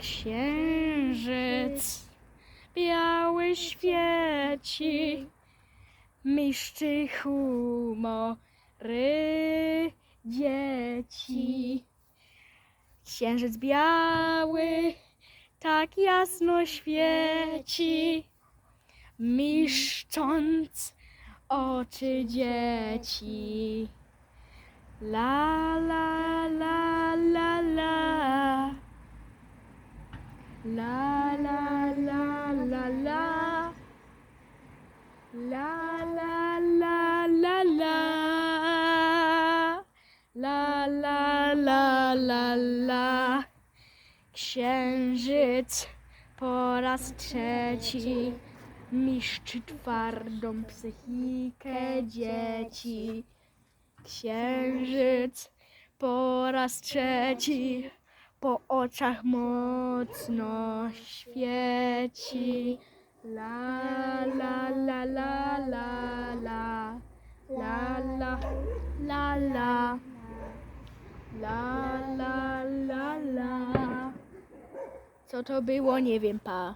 księżyc biały świeci, miszczy humory dzieci. Księżyc biały tak jasno świeci, miszcząc oczy dzieci. La la. La la la la la. La la la la la. La la la la la. Księżyc po raz trzeci miszczy twardą psychikę dzieci. Księżyc po raz trzeci po oczach mocno świeci. La la la la la la la la la la la la la la Co to było? Nie wiem, pa.